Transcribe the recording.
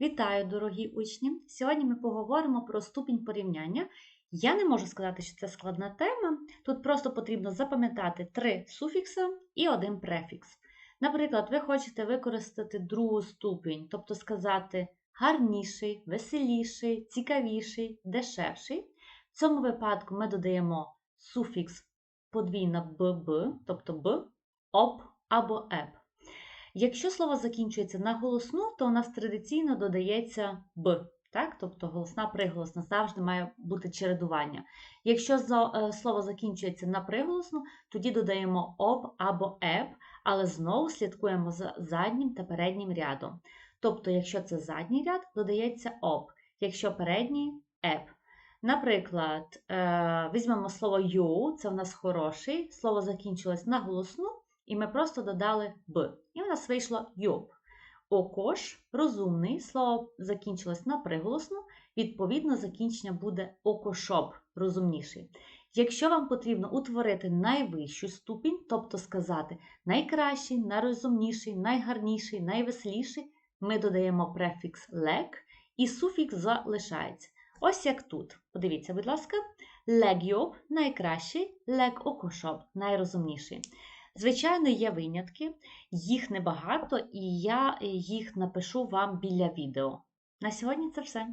Вітаю, дорогі учні! Сьогодні ми поговоримо про ступінь порівняння. Я не можу сказати, що це складна тема. Тут просто потрібно запам'ятати три суфікси і один префікс. Наприклад, ви хочете використати другу ступінь, тобто сказати гарніший, веселіший, цікавіший, дешевший. В цьому випадку ми додаємо суфікс подвійна ББ, тобто Б, ОП або ЕП. Якщо слово закінчується на голосну, то у нас традиційно додається Б. Так? Тобто голосна приголосна завжди має бути чередування. Якщо е, слово закінчується на приголосну, тоді додаємо об або еб, але знову слідкуємо за заднім та переднім рядом. Тобто, якщо це задній ряд, додається об, якщо передній еб. Наприклад, е, візьмемо слово you, це у нас хороший, слово закінчилось на голосну, і ми просто додали Б. І у нас вийшло йоб. Окош розумний, слово закінчилось на приголосну, відповідно, закінчення буде окошоп, розумніший. Якщо вам потрібно утворити найвищу ступінь, тобто сказати найкращий, найрозумніший, найгарніший, найвеселіший, ми додаємо префікс лек і суфікс залишається. Ось як тут. Подивіться, будь ласка, легйоб найкращий, лек окошоп найрозумніший. Звичайно, є винятки, їх небагато, і я їх напишу вам біля відео. На сьогодні це все.